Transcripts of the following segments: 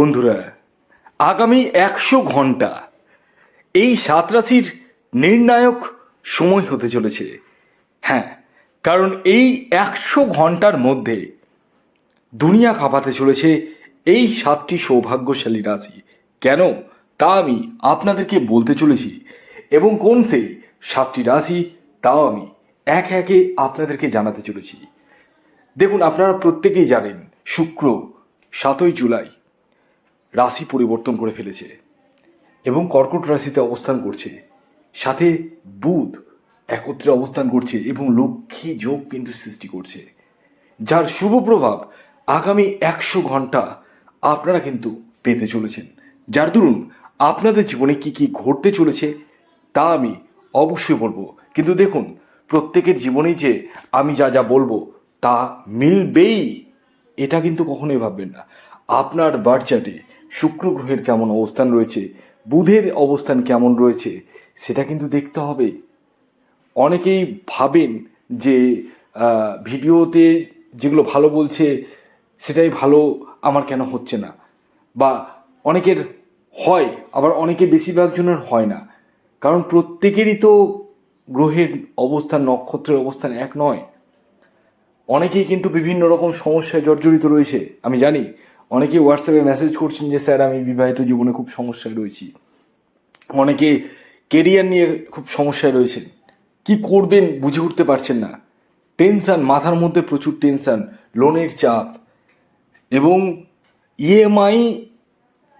বন্ধুরা, আগামী একশো ঘণ্টা এই সাত রাশির নির্ণায়ক সময় হতে চলেছে। হ্যাঁ কারণ এই একশো ঘণ্টার মধ্যে দুনিয়া কাঁপাতে চলেছে এই সাতটি সৌভাগ্যশালী রাশি। কেন? তা আমি আপনাদেরকে বলতে চলেছি এবং কোন সেই সাতটি রাশি তাও আমি এক একে আপনাদেরকে জানাতে চলেছি। দেখুন, আপনারা প্রত্যেকেই জানেন, শুক্র সাতই জুলাই। রাশি পরিবর্তন করে ফেলেছে এবং কর্কট রাশিতে অবস্থান করছে। সাথে বুধ একত্রে অবস্থান করছে এবং লক্ষ্মী যোগ কিন্তু সৃষ্টি করছে, যার শুভ প্রভাব আগামী একশো ঘণ্টা আপনারা কিন্তু পেতে চলেছেন। যার দরুন আপনাদের জীবনে কি কি ঘটতে চলেছে তা আমি অবশ্যই বলব। কিন্তু দেখুন, প্রত্যেকের জীবনেই যে আমি যা যা বলব তা মিলবেই, এটা কিন্তু কখনোই ভাববেন না। আপনার বার্চাটে শুক্র গ্রহের কেমন অবস্থান রয়েছে, বুধের অবস্থান কেমন রয়েছে, সেটা কিন্তু দেখতে হবে। অনেকেই ভাবেন যে ভিডিওতে যেগুলো ভালো বলছে, সেটাই ভালো, আমার কেন হচ্ছে না? বা অনেকের হয়, আবার অনেকে বেশিরভাগ জনের হয় না। কারণ প্রত্যেকেরই তো গ্রহের অবস্থান, নক্ষত্রের অবস্থান এক নয়। অনেকেই কিন্তু বিভিন্ন রকম সমস্যায় জর্জরিত রয়েছে, আমি জানি। অনেকে হোয়াটসঅ্যাপে মেসেজ করছেন যে, স্যার, আমি বিবাহিত জীবনে খুব সমস্যায় রয়েছি। অনেকে কেরিয়ার নিয়ে খুব সমস্যায় রয়েছেন। কি করবেন বুঝে উঠতে পারছেন না। টেনশন মাথার মধ্যে প্রচুর টেনশান লোনের চাপ এবং ইএমআই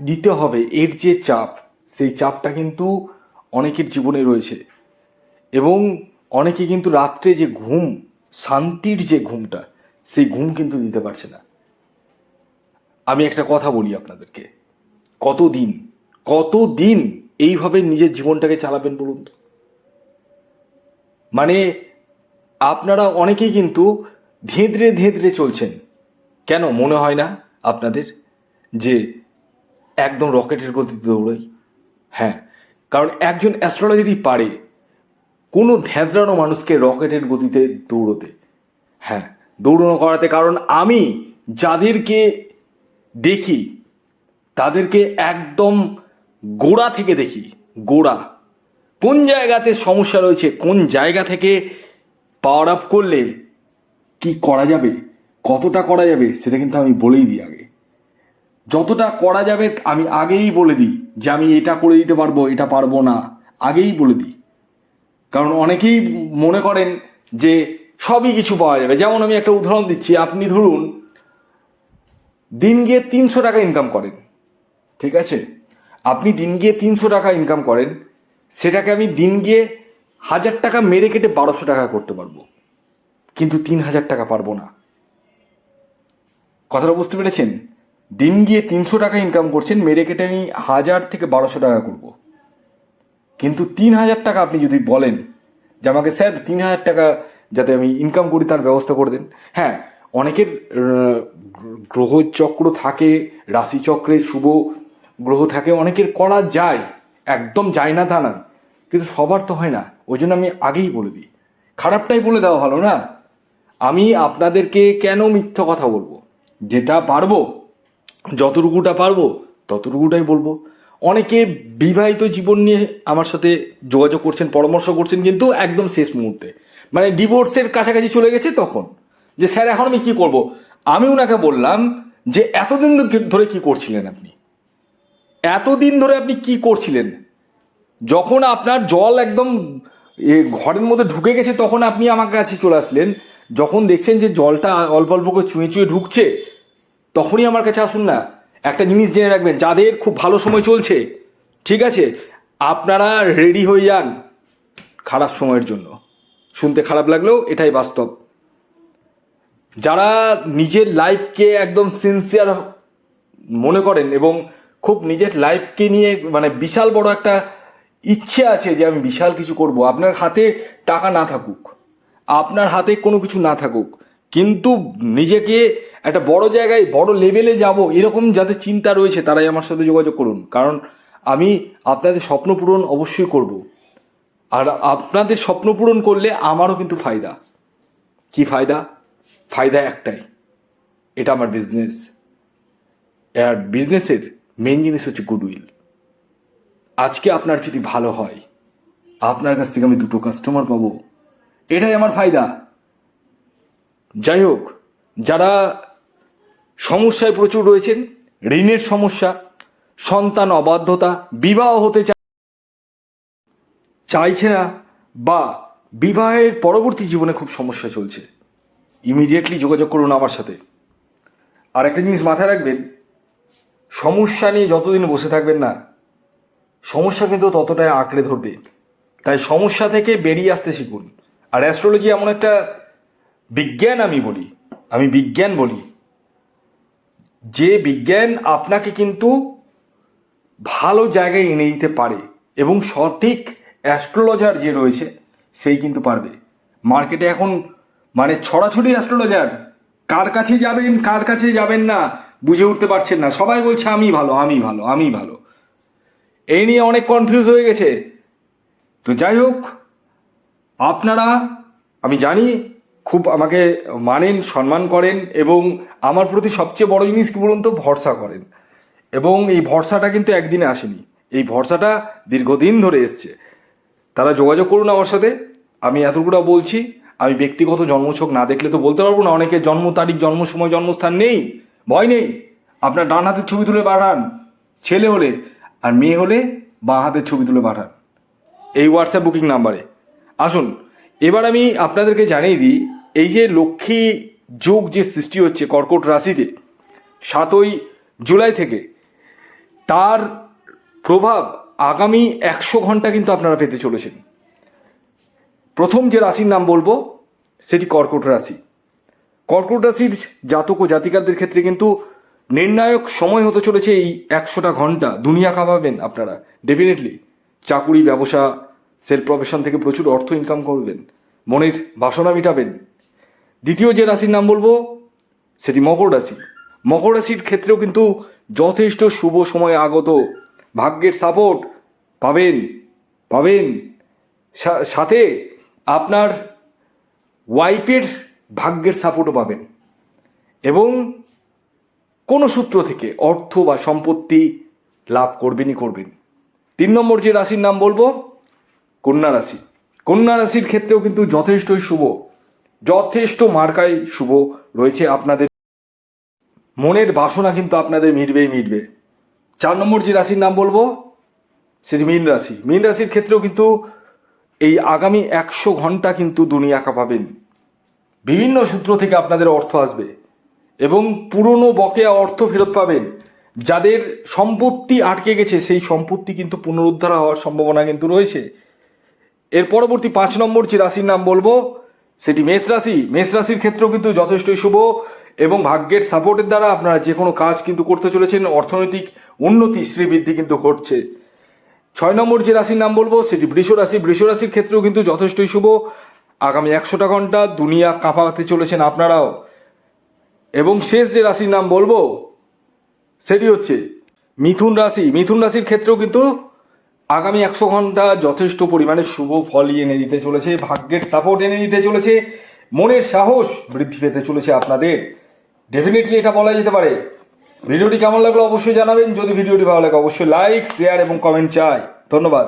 দিতে হবে, এর যে চাপ, সেই চাপটা কিন্তু অনেকের জীবনে রয়েছে। এবং অনেকে কিন্তু রাত্রে যে ঘুম, শান্তির যে ঘুমটা, সেই ঘুম কিন্তু দিতে পারছে না। আমি একটা কথা বলি আপনাদেরকে। কত দিন কত দিন এইভাবে নিজের জীবনটাকে চালাবেন বলুন তো? মানে আপনারা অনেকেই কিন্তু ধেঁধড়ে ধেঁধড়ে চলছেন। কেন? মনে হয় না আপনাদের যে একদম রকেটের গতিতে দৌড়াই? হ্যাঁ কারণ একজন অ্যাস্ট্রোলজারই পারে, কোনো ধ্যাদ্রানো মানুষকে রকেটের গতিতে দৌড়তে। হ্যাঁ দৌড়ানো করাতে। কারণ আমি যাদেরকে দেখি, তাদেরকে একদম গোড়া থেকে দেখি, গোড়া। কোন জায়গাতে সমস্যা রয়েছে, কোন জায়গা থেকে পাওয়ার আপ করলে কি করা যাবে, কতটা করা যাবে, সেটা কিন্তু আমি বলেই দিই আগে। যতটা করা যাবে, আমি আগেই বলে দিই যে আমি এটা করে দিতে পারব, এটা পারব না, আগেই বলে দিই। কারণ অনেকেই মনে করেন যে সবই কিছু পাওয়া যাবে। যেমন আমি একটা উদাহরণ দিচ্ছি, আপনি ধরুন দিন গিয়ে তিনশো টাকা ইনকাম করেন। ঠিক আছে? আপনি দিন গিয়ে তিনশো টাকা ইনকাম করেন, সেটাকে আমি দিন গিয়ে হাজার টাকা মেরে কেটে বারোশো টাকা করতে পারব। কিন্তু তিন হাজার টাকা পারব না। কথাটা বুঝতে পেরেছেন? দিন গিয়ে তিনশো টাকা ইনকাম করছেন, মেরে কেটে আমি হাজার থেকে বারোশো টাকা করব। কিন্তু তিন হাজার টাকা আপনি যদি বলেন যে আমাকে, স্যার, তিন হাজার টাকা যাতে আমি ইনকাম করি, তার ব্যবস্থা করে দেন। হ্যাঁ অনেকের আহ, গ্রহ চক্র থাকে রাশিচক্রে শুভ গ্রহ থাকে অনেকের করা যায় একদম যায় না তা না কিন্তু সবার তো হয় না ওই জন্য আমি আগেই বলে দিই। খারাপটাই বলে দেওয়া ভালো না? আমি আপনাদেরকে কেন মিথ্যা কথা বলব? যেটা পারব যতটুকুটা পারব ততটুকুটাই বলব। অনেকে বিবাহিত জীবন নিয়ে আমার সাথে যোগাযোগ করছেন পরামর্শ করছেন কিন্তু একদম শেষ মুহূর্তে। মানে ডিভোর্সের কাছাকাছি চলে গেছে তখন। যে স্যার, এখন আমি কি করব? আমি ওনাকে বললাম যে, এতদিন ধরে কি করছিলেন আপনি? এতদিন ধরে আপনি কি করছিলেন? যখন আপনার জল একদম ঘরের মধ্যে ঢুকে গেছে, তখন আপনি আমার কাছে চলে আসলেন। যখন দেখছেন যে জলটা অল্প অল্প করে চুঁয়ে চুঁয়ে ঢুকছে, তখনই আমার কাছে আসুন না। একটা জিনিস জেনে রাখবেন, যাদের খুব ভালো সময় চলছে, ঠিক আছে? আপনারা রেডি হয়ে যান খারাপ সময়ের জন্য। শুনতে খারাপ লাগলেও এটাই বাস্তব। যারা নিজের লাইফকে একদম সিনসিয়ার মনে করেন এবং খুব নিজের লাইফকে নিয়ে মানে বিশাল বড় একটা ইচ্ছে আছে যে আমি বিশাল কিছু করব, আপনার হাতে টাকা না থাকুক, আপনার হাতে কোনো কিছু না থাকুক, কিন্তু নিজেকে একটা বড় জায়গায়, বড় লেভেলে যাব এরকম যাদের চিন্তা রয়েছে, তারাই আমার সাথে যোগাযোগ করুন। কারণ আমি আপনাদের স্বপ্ন পূরণ অবশ্যই করব। আর আপনাদের স্বপ্ন পূরণ করলে আমারও কিন্তু ফায়দা। কি ফায়দা? ফায়দা একটাই। এটা আমার বিজনেস আর বিজনেসের মেন জিনিস হচ্ছে গুডউইল আজকে আপনার যদি ভালো হয়, আপনার কাছ থেকে আমি দুটো কাস্টমার পাবো। এটাই আমার ফায়দা। যাই হোক, যারা সমস্যায় প্রচুর রয়েছেন, ঋণের সমস্যা, সন্তান অবাধ্যতা, বিবাহ হতে চায় চাইছে না, বা বিবাহের পরবর্তী জীবনে খুব সমস্যা চলছে। ইমিডিয়েটলি যোগাযোগ করুন আমার সাথে। আর একটা জিনিস মাথায় রাখবেন, সমস্যা নিয়ে যতদিন বসে থাকবেন না, সমস্যা কিন্তু ততটাই আঁকড়ে ধরবে। তাই সমস্যা থেকে বেরিয়ে আসতে শিখুন। আর অ্যাস্ট্রোলজি এমন একটা বিজ্ঞান আমি বলি, আমি বিজ্ঞান বলি, যে বিজ্ঞান আপনাকে কিন্তু ভালো জায়গায় এনে দিতে পারে এবং সঠিক অ্যাস্ট্রোলজার যে রয়েছে, সেই কিন্তু পারবে। মার্কেটে এখন মানে ছড়াছড়ি অ্যাস্ট্রোলজার কার কাছে যাবেন, কার কাছে যাবেন না, বুঝে উঠতে পারছেন না। সবাই বলছে, আমি ভালো আমি ভালো আমি ভালো। এই নিয়ে অনেক কনফিউজ হয়ে গেছে। তো যাই হোক, আপনারা, আমি জানি, খুব আমাকে মানেন, সম্মান করেন এবং আমার প্রতি সবচেয়ে বড় জিনিস কি বলুন তো? ভরসা করেন। এবং এই ভরসাটা কিন্তু একদিনে আসেনি। এই ভরসাটা দীর্ঘদিন ধরে এসছে। তারা যোগাযোগ করুন আমার সাথে। আমি এতটুকুটা বলছি। আমি ব্যক্তিগত জন্মছক না দেখলে তো বলতে পারব না অনেকের জন্ম তারিখ, জন্ম সময়, জন্মস্থান নেই, ভয় নেই। আপনার ডান হাতের ছবি তুলে পাঠান, ছেলে হলে আর মেয়ে হলে বাঁ হাতের ছবি তুলে পাঠান। এই হোয়াটসঅ্যাপ বুকিং নাম্বারে আসুন, এবার আমি আপনাদেরকে জানিয়ে দিই, এই যে লক্ষ্মী যোগ যে সৃষ্টি হচ্ছে কর্কট রাশিতে, সাতই জুলাই থেকে, তার প্রভাব আগামী একশো ঘণ্টা কিন্তু আপনারা পেতে চলেছেন। প্রথম যে রাশির নাম বলব, সেটি কর্কট রাশি। কর্কট রাশির জাতক ও জাতিকাদের ক্ষেত্রে কিন্তু নির্ণায়ক সময় হতে চলেছে এই একশোটা ঘণ্টা। দুনিয়া কামাবেন আপনারা ডেফিনেটলি চাকুরি, ব্যবসা সেলফ প্রফেশন থেকে প্রচুর অর্থ ইনকাম করবেন। মনের বাসনা মিটাবেন। দ্বিতীয় যে রাশির নাম বলব, সেটি মকর রাশি। মকর রাশির ক্ষেত্রেও কিন্তু যথেষ্ট শুভ সময় আগত। ভাগ্যের সাপোর্ট পাবেন পাবেন। সাথে আপনার ওয়াইফের ভাগ্যের সাপোর্টও পাবেন। এবং কোনো সূত্র থেকে অর্থ বা সম্পত্তি লাভ করবেনই করবেন। তিন নম্বর যে রাশির নাম বলব, কন্যা রাশি। কন্যা রাশির ক্ষেত্রেও কিন্তু যথেষ্টই শুভ, যথেষ্ট মার্কায় শুভ রয়েছে আপনাদের। মনের বাসনা কিন্তু আপনাদের মিটবেই মিটবে। চার নম্বর যে রাশির নাম বলব, সেটি মীন রাশি। মীন রাশির ক্ষেত্রেও কিন্তু এই আগামী একশো ঘণ্টা কিন্তু দুনিয়া কাঁপাবেন। বিভিন্ন সূত্র থেকে আপনাদের অর্থ আসবে এবং পুরনো বকেয়া অর্থ ফেরত পাবেন। যাদের সম্পত্তি আটকে গেছে, সেই সম্পত্তি কিন্তু পুনরুদ্ধার হওয়ার সম্ভাবনা কিন্তু রয়েছে। এর পরবর্তী পাঁচ নম্বর যে রাশির নাম বলব, সেটি মেষ রাশি। মেষ রাশির ক্ষেত্রেও কিন্তু যথেষ্টই শুভ এবং ভাগ্যের সাপোর্টের দ্বারা আপনারা যে কোনো কাজ কিন্তু করতে চলেছেন। অর্থনৈতিক উন্নতি, শ্রীবৃদ্ধি কিন্তু ঘটছে। ছয় নম্বর যে রাশির নাম বলব, সেটি বৃষ রাশি। বৃষ রাশির ক্ষেত্রেও কিন্তু যথেষ্টই শুভ। আগামী একশোটা ঘণ্টা দুনিয়া কাঁপাতে চলেছেন আপনারাও। এবং শেষ যে রাশির নাম বলব, সেটি হচ্ছে মিথুন রাশি। মিথুন রাশির ক্ষেত্রেও কিন্তু আগামী একশো ঘণ্টা যথেষ্ট পরিমাণে শুভ ফলই এনে দিতে চলেছে, ভাগ্যের সাপোর্ট এনে দিতে চলেছে, মনের সাহস বৃদ্ধি পেতে চলেছে আপনাদের। ডেফিনেটলি এটা বলা যেতে পারে। ভিডিওটি কেমন লাগল অবশ্যই জানাবেন। যদি ভিডিওটি ভালো লাগে, অবশ্যই লাইক শেয়ার এবং কমেন্ট চাই। ধন্যবাদ।